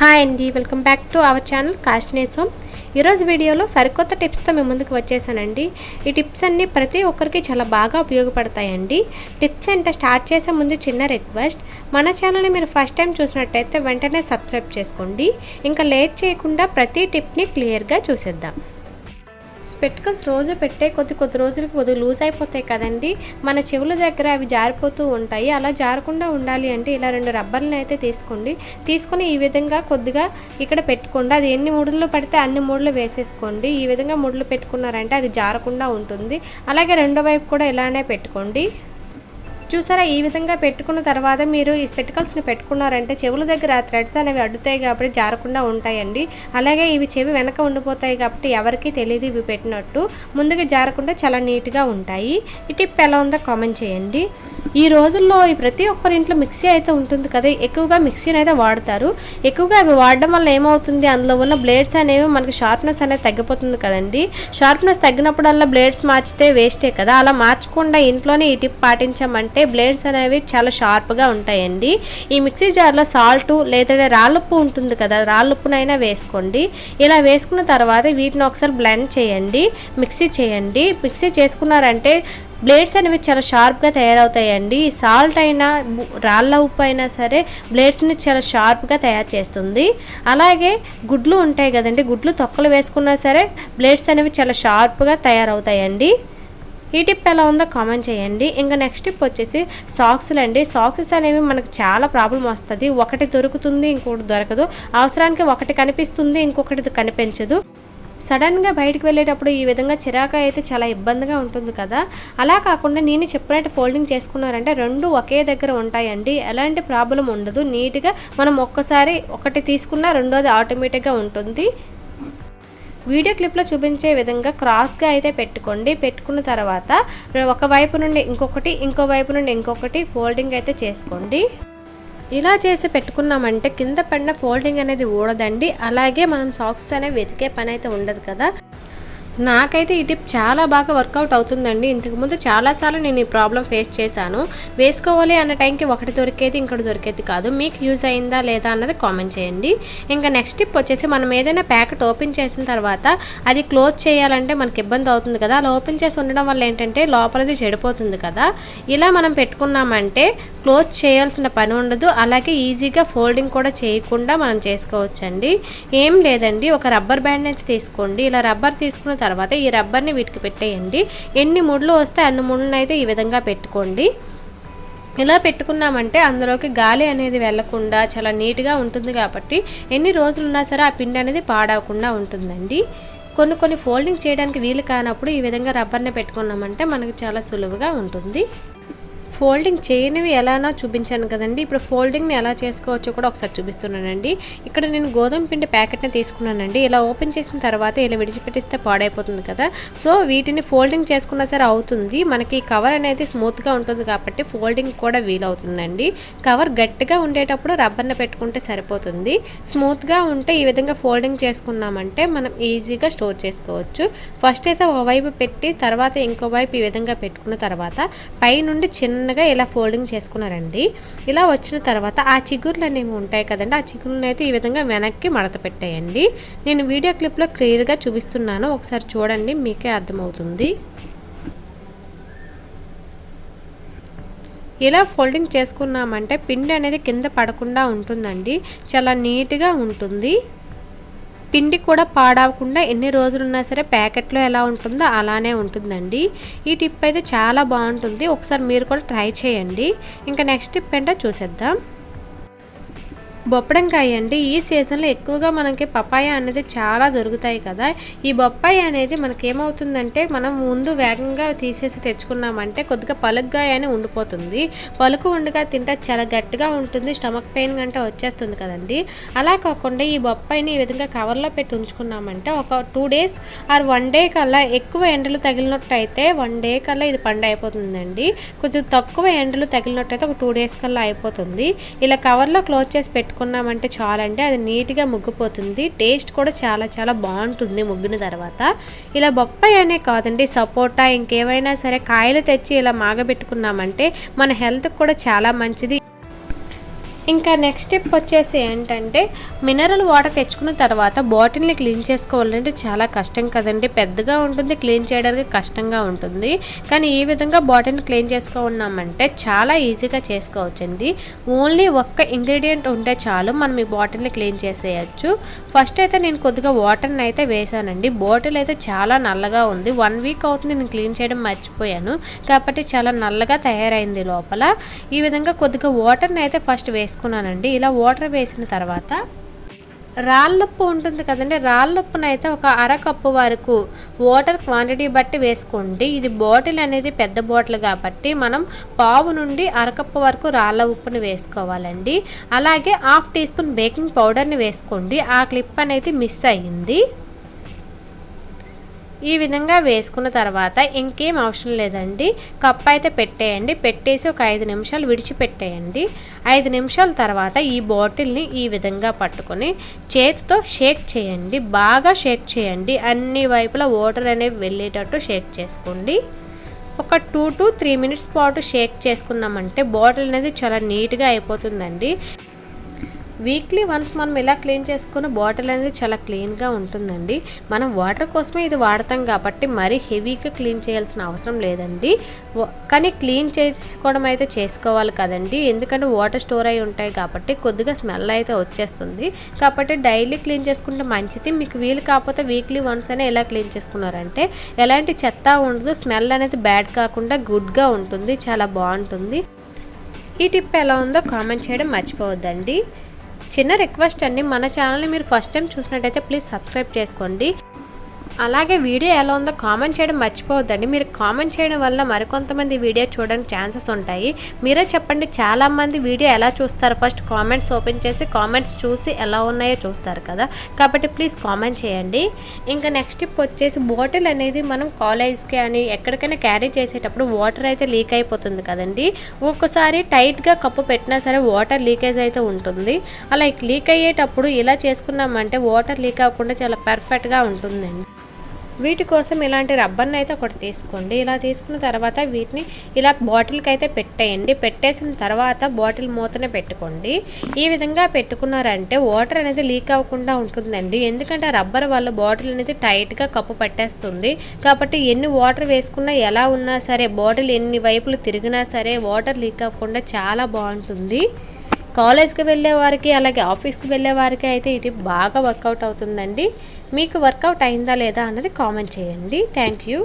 Hi అండి welcome back to our channel కాశ్నేసం ఈరోజు వీడియోలో సరికొత్త టిప్స్తో మేము ముందుకు వచ్చేసానండి. ఈ టిప్స్ అన్నీ ప్రతి ఒక్కరికి చాలా బాగా ఉపయోగపడతాయండి. టిప్స్ అంటే స్టార్ట్ చేసే ముందు చిన్న రిక్వెస్ట్ మన ఛానల్ని మీరు ఫస్ట్ టైం చూసినట్టయితే వెంటనే సబ్స్క్రైబ్ చేసుకోండి. ఇంకా లేట్ చేయకుండా ప్రతి టిప్ని క్లియర్గా చూసేద్దాం. స్పెట్కల్స్ రోజు పెట్టే కొద్ది కొద్ది రోజులకి కొద్ది లూజ్ అయిపోతాయి కదండి. మన చెవుల దగ్గర అవి జారిపోతూ ఉంటాయి. అలా జారకుండా ఉండాలి అంటే ఇలా రెండు రబ్బర్లను అయితే తీసుకోండి. తీసుకొని ఈ విధంగా కొద్దిగా ఇక్కడ పెట్టుకోండి. అది ఎన్ని ముడులు పడితే అన్ని ముడులు వేసేసుకోండి. ఈ విధంగా ముడులు పెట్టుకున్నారంటే అది జారకుండా ఉంటుంది. అలాగే రెండో వైపు కూడా ఇలానే పెట్టుకోండి. చూసారా? ఈ విధంగా పెట్టుకున్న తర్వాత మీరు ఈ స్పెటికల్స్ని పెట్టుకున్నారంటే చెవుల దగ్గర థ్రెడ్స్ అనేవి అడ్డుతాయి కాబట్టి జారకుండా ఉంటాయండి. అలాగే ఇవి చెవి వెనక ఉండిపోతాయి కాబట్టి ఎవరికి తెలియదు ఇవి పెట్టినట్టు. ముందుగా జారకుండా చాలా నీట్గా ఉంటాయి. ఈ టిప్ ఎలా ఉందో కామెంట్ చేయండి. ఈ రోజుల్లో ఈ ప్రతి ఒక్కరి ఇంట్లో మిక్సీ అయితే ఉంటుంది కదా ఎక్కువగా మిక్సీని అయితే వాడతారు. ఎక్కువగా అవి వాడడం వల్ల ఏమవుతుంది? అందులో ఉన్న బ్లేడ్స్ అనేవి మనకి షార్ప్నెస్ అనేది తగ్గిపోతుంది కదండి. షార్ప్నెస్ తగ్గినప్పుడల్లా బ్లేడ్స్ మార్చితే వేస్టే కదా. అలా మార్చకుండా ఇంట్లోనే ఈ టిప్ పాటించామంటే బ్లేడ్స్ అనేవి చాలా షార్ప్గా ఉంటాయండి. ఈ మిక్సీ జార్లో సాల్ట్ లేదంటే రాళ్ళుప్పు ఉంటుంది కదా రాళ్ళుప్పునైనా వేసుకోండి. ఇలా వేసుకున్న తర్వాత వీటిని ఒకసారి బ్లెండ్ చేయండి మిక్సీ చేయండి. మిక్సీ చేసుకున్నారంటే బ్లేడ్స్ అనేవి చాలా షార్ప్గా తయారవుతాయండి. సాల్ట్ అయినా రాళ్ళ ఉప్పు అయినా సరే బ్లేడ్స్ని చాలా షార్ప్గా తయారు చేస్తుంది. అలాగే గుడ్లు ఉంటాయి కదండి గుడ్లు తొక్కలు వేసుకున్నా సరే బ్లేడ్స్ అనేవి చాలా షార్ప్గా తయారవుతాయండి. ఈ టిప్ ఎలా ఉందో కామెంట్ చేయండి. ఇంకా నెక్స్ట్ టిప్ వచ్చేసి సాక్స్లు అండి. సాక్సెస్ అనేవి మనకు చాలా ప్రాబ్లం వస్తుంది. ఒకటి దొరుకుతుంది ఇంకొకటి దొరకదు. అవసరానికి ఒకటి కనిపిస్తుంది ఇంకొకటి కనిపించదు. సడన్గా బయటకు వెళ్ళేటప్పుడు ఈ విధంగా చిరాక అయితే చాలా ఇబ్బందిగా ఉంటుంది కదా. అలా కాకుండా నేను చెప్పినట్టు ఫోల్డింగ్ చేసుకున్నారంటే రెండు ఒకే దగ్గర ఉంటాయండి. ఎలాంటి ప్రాబ్లం ఉండదు. నీట్గా మనం ఒక్కసారి ఒకటి తీసుకున్నా రెండోది ఆటోమేటిక్గా ఉంటుంది. వీడియో క్లిప్లో చూపించే విధంగా క్రాస్గా అయితే పెట్టుకోండి. పెట్టుకున్న తర్వాత ఒక వైపు నుండి ఇంకొకటి ఇంకో వైపు నుండి ఇంకొకటి ఫోల్డింగ్ అయితే చేసుకోండి. ఇలా చేసి పెట్టుకున్నామంటే కింద పడిన ఫోల్డింగ్ అనేది ఊడదండి. అలాగే మనం సాక్స్ అనేవి వెతికే పని అయితే ఉండదు కదా. నాకైతే ఈ టిప్ చాలా బాగా వర్కౌట్ అవుతుందండి. ఇంతకుముందు చాలాసార్లు నేను ఈ ప్రాబ్లం ఫేస్ చేశాను. వేసుకోవాలి అన్న టైంకి ఒకటి దొరికేది ఇంకోటి దొరికేది కాదు. మీకు యూజ్ అయిందా లేదా అన్నది కామెంట్ చేయండి. ఇంకా నెక్స్ట్ టిప్ వచ్చేసి మనం ఏదైనా ప్యాకెట్ ఓపెన్ చేసిన తర్వాత అది క్లోజ్ చేయాలంటే మనకి ఇబ్బంది అవుతుంది కదా. అలా ఓపెన్ చేసి ఉండడం వల్ల ఏంటంటే లోపలది చెడిపోతుంది కదా. ఇలా మనం పెట్టుకున్నామంటే క్లోజ్ చేయాల్సిన పని ఉండదు. అలాగే ఈజీగా ఫోల్డింగ్ కూడా చేయకుండా మనం చేసుకోవచ్చండి. ఏం లేదండి. ఒక రబ్బర్ బ్యాండ్ అయితే తీసుకోండి. ఇలా రబ్బర్ తీసుకున్న తర్వాత ఈ రబ్బర్ని వీటికి పెట్టేయండి. ఎన్ని ముళ్ళు వస్తే అన్ని ముళ్ళని అయితే ఈ విధంగా పెట్టుకోండి. ఇలా పెట్టుకున్నామంటే అందులోకి గాలి అనేది వెళ్ళకుండా చాలా నీట్గా ఉంటుంది కాబట్టి ఎన్ని రోజులున్నా సరే ఆ పిండి అనేది పాడవకుండా ఉంటుందండి. కొన్ని కొన్ని ఫోల్డింగ్ చేయడానికి వీలు కానప్పుడు ఈ విధంగా రబ్బర్ని పెట్టుకున్నామంటే మనకు చాలా సులువుగా ఉంటుంది. ఫోల్డింగ్ చేయనివి ఎలానో చూపించాను కదండి. ఇప్పుడు ఫోల్డింగ్ని ఎలా చేసుకోవచ్చో కూడా ఒకసారి చూపిస్తున్నానండి. ఇక్కడ నేను గోధుమ పిండి ప్యాకెట్ని తీసుకున్నానండి. ఇలా ఓపెన్ చేసిన తర్వాత ఇలా విడిచిపెట్టిస్తే పాడైపోతుంది కదా. సో వీటిని ఫోల్డింగ్ చేసుకున్నా సరే అవుతుంది. మనకి కవర్ అనేది స్మూత్గా ఉంటుంది కాబట్టి ఫోల్డింగ్ కూడా వీలవుతుందండి. కవర్ గట్టిగా ఉండేటప్పుడు రబ్బర్ని పెట్టుకుంటే సరిపోతుంది. స్మూత్గా ఉంటే ఈ విధంగా ఫోల్డింగ్ చేసుకున్నామంటే మనం ఈజీగా స్టోర్ చేసుకోవచ్చు. ఫస్ట్ అయితే ఒకవైపు పెట్టి తర్వాత ఇంకో వైపు ఈ విధంగా పెట్టుకున్న తర్వాత పైనుండి చిన్న చిన్నగా ఇలా ఫోల్డింగ్ చేసుకున్నారండి. ఇలా వచ్చిన తర్వాత ఆ చిగుర్లు అనేవి ఉంటాయి కదండి ఆ చిగురులను అయితే ఈ విధంగా వెనక్కి మడత పెట్టేయండి. నేను వీడియో క్లిప్లో క్లియర్గా చూపిస్తున్నాను ఒకసారి చూడండి మీకే అర్థమవుతుంది. ఇలా ఫోల్డింగ్ చేసుకున్నామంటే పిండి అనేది కింద పడకుండా ఉంటుందండి చాలా నీట్గా ఉంటుంది. పిండి కూడా పాడవకుండా ఎన్ని రోజులున్నా సరే ప్యాకెట్లో ఎలా ఉంటుందో అలానే ఉంటుందండి. ఈ టిప్ అయితే చాలా బాగుంటుంది. ఒకసారి మీరు కూడా ట్రై చేయండి. ఇంకా నెక్స్ట్ టిప్ ఏంటో చూసేద్దాం. బొప్పడంకాయ అండి. ఈ సీజన్లో ఎక్కువగా మనకి పపాయ అనేది చాలా దొరుకుతాయి కదా. ఈ బొప్పాయి అనేది మనకి ఏమవుతుందంటే మనం ముందు వేగంగా తీసేసి తెచ్చుకున్నామంటే కొద్దిగా పలుగ్గాయ అని ఉండిపోతుంది. పలుకు ఉండగా తింటే చాలా గట్టిగా ఉంటుంది స్టమక్ పెయిన్ గంట వచ్చేస్తుంది కదండి. అలా కాకుండా ఈ బొప్పాయిని ఈ విధంగా కవర్లో పెట్టి ఉంచుకున్నామంటే ఒక two days or one day కల్లా ఎక్కువ ఎండలు తగిలినట్టు అయితే వన్ డే కల్లా ఇది పండు అయిపోతుందండి. కొంచెం తక్కువ ఎండలు తగిలినట్టు అయితే ఒక టూ డేస్ కల్లా అయిపోతుంది. ఇలా కవర్లో క్లోజ్ చేసి పెట్టుకుని పెట్టుకున్నామంటే చాలండి. అది నీట్గా ముగ్గిపోతుంది. టేస్ట్ కూడా చాలా చాలా బాగుంటుంది ముగ్గిన తర్వాత. ఇలా బొప్పాయి అనే కాదండి సపోటా ఇంకేమైనా సరే కాయలు తెచ్చి ఇలా మాగబెట్టుకున్నామంటే మన హెల్త్కి కూడా చాలా మంచిది. ఇంకా నెక్స్ట్ స్టెప్ వచ్చేసి ఏంటంటే మినరల్ వాటర్ తెచ్చుకున్న తర్వాత బాటిల్ని క్లీన్ చేసుకోవాలంటే చాలా కష్టం కదండి. పెద్దగా ఉంటుంది క్లీన్ చేయడానికి కష్టంగా ఉంటుంది. కానీ ఈ విధంగా బాటిల్ని క్లీన్ చేసుకున్నామంటే చాలా ఈజీగా చేసుకోవచ్చండి. ఓన్లీ ఒక్క ఇంగ్రీడియంట్ ఉంటే చాలు మనం ఈ బాటిల్ని క్లీన్ చేసేయచ్చు. ఫస్ట్ అయితే నేను కొద్దిగా వాటర్ని అయితే వేసానండి. బాటిల్ అయితే చాలా నల్లగా ఉంది. వన్ వీక్ అవుతుంది నేను క్లీన్ చేయడం మర్చిపోయాను. కాబట్టి చాలా నల్లగా తయారైంది లోపల. ఈ విధంగా కొద్దిగా వాటర్ని అయితే ఫస్ట్ వేసి వేసుకున్నానండి. ఇలా వాటర్ వేసిన తర్వాత రాళ్ళుప్పు ఉంటుంది కదండి. రాళ్ళుప్పును అయితే ఒక అర కప్పు వరకు వాటర్ క్వాంటిటీ బట్టి వేసుకోండి. ఇది బాటిల్ అనేది పెద్ద బాటిల్ కాబట్టి మనం పావు నుండి అరకప్పు వరకు రాళ్ళ ఉప్పుని వేసుకోవాలండి. అలాగే హాఫ్ టీ స్పూన్ బేకింగ్ పౌడర్ని వేసుకోండి. ఆ క్లిప్ అనేది మిస్ అయ్యింది. ఈ విధంగా వేసుకున్న తర్వాత ఇంకేం అవసరం లేదండి. కప్ అయితే పెట్టేయండి. పెట్టేసి ఒక ఐదు నిమిషాలు విడిచిపెట్టేయండి. ఐదు నిమిషాల తర్వాత ఈ బాటిల్ని ఈ విధంగా పట్టుకొని చేతితో షేక్ చేయండి. బాగా షేక్ చేయండి. అన్ని వైపులా వాటర్ అనేవి వెళ్ళేటట్టు షేక్ చేసుకోండి. ఒక టూ టు త్రీ మినిట్స్ పాటు షేక్ చేసుకున్నామంటే బాటిల్ అనేది చాలా నీట్గా అయిపోతుందండి. వీక్లీ వన్స్ మనం ఇలా క్లీన్ చేసుకున్న బాటిల్ అనేది చాలా క్లీన్గా ఉంటుందండి. మనం వాటర్ కోసమే ఇది వాడతాం కాబట్టి మరీ హెవీగా క్లీన్ చేయాల్సిన అవసరం లేదండి. కానీ క్లీన్ చేసుకోవడం అయితే చేసుకోవాలి కదండి. ఎందుకంటే వాటర్ స్టోర్ అయి ఉంటాయి కాబట్టి కొద్దిగా స్మెల్ అయితే వచ్చేస్తుంది. కాబట్టి డైలీ క్లీన్ చేసుకుంటే మంచిది. మీకు వీలు కాకపోతే వీక్లీ వన్స్ అనే ఎలా క్లీన్ చేసుకున్నారంటే ఎలాంటి చెత్త ఉండదు. స్మెల్ అనేది బ్యాడ్ కాకుండా గుడ్గా ఉంటుంది. చాలా బాగుంటుంది. ఈ టిప్ ఎలా ఉందో కామెంట్ చేయడం మర్చిపోవద్దండి. చిన్న రిక్వెస్ట్ అండి. మన ఛానల్ని మీరు ఫస్ట్ టైం చూసినట్టయితే ప్లీజ్ సబ్స్క్రైబ్ చేసుకోండి. అలాగే వీడియో ఎలా ఉందో కామెంట్ చేయడం మర్చిపోవద్దండి. మీరు కామెంట్ చేయడం వల్ల మరికొంతమంది వీడియో చూడడానికి ఛాన్సెస్ ఉంటాయి. మీరే చెప్పండి చాలామంది వీడియో ఎలా చూస్తారు? ఫస్ట్ కామెంట్స్ ఓపెన్ చేసి కామెంట్స్ చూసి ఎలా ఉన్నాయో చూస్తారు కదా. కాబట్టి ప్లీజ్ కామెంట్ చేయండి. ఇంకా నెక్స్ట్ టిప్ వచ్చేసి బాటిల్ అనేది మనం కాలేజ్కి అని ఎక్కడికైనా క్యారీ చేసేటప్పుడు వాటర్ అయితే లీక్ అయిపోతుంది కదండి. ఒక్కసారి టైట్గా కప్పు పెట్టినా సరే వాటర్ లీకేజ్ అయితే ఉంటుంది. అలా లీక్ అయ్యేటప్పుడు ఇలా చేసుకున్నామంటే వాటర్ లీక్ అవ్వకుండా చాలా పర్ఫెక్ట్గా ఉంటుందండి. వీటి కోసం ఇలాంటి రబ్బర్ని అయితే ఒకటి తీసుకోండి. ఇలా తీసుకున్న తర్వాత వీటిని ఇలా బాటిల్కి అయితే పెట్టేయండి. పెట్టేసిన తర్వాత బాటిల్ మూతనే పెట్టుకోండి. ఈ విధంగా పెట్టుకున్నారంటే వాటర్ అనేది లీక్ అవ్వకుండా ఉంటుందండి. ఎందుకంటే రబ్బర్ వల్ల బాటిల్ అనేది టైట్గా కప్పు పట్టేస్తుంది. కాబట్టి ఎన్ని వాటర్ వేసుకున్నా ఎలా ఉన్నా సరే బాటిల్ ఎన్ని వైపులు తిరిగినా సరే వాటర్ లీక్ అవ్వకుండా చాలా బాగుంటుంది. కాలేజ్కి వెళ్ళే వారికి అలాగే ఆఫీస్కి వెళ్ళే వారికి అయితే ఇది బాగా వర్కౌట్ అవుతుందండి. మీకు వర్కౌట్ అయిందా లేదా అన్నది కామెంట్ చేయండి. Thank you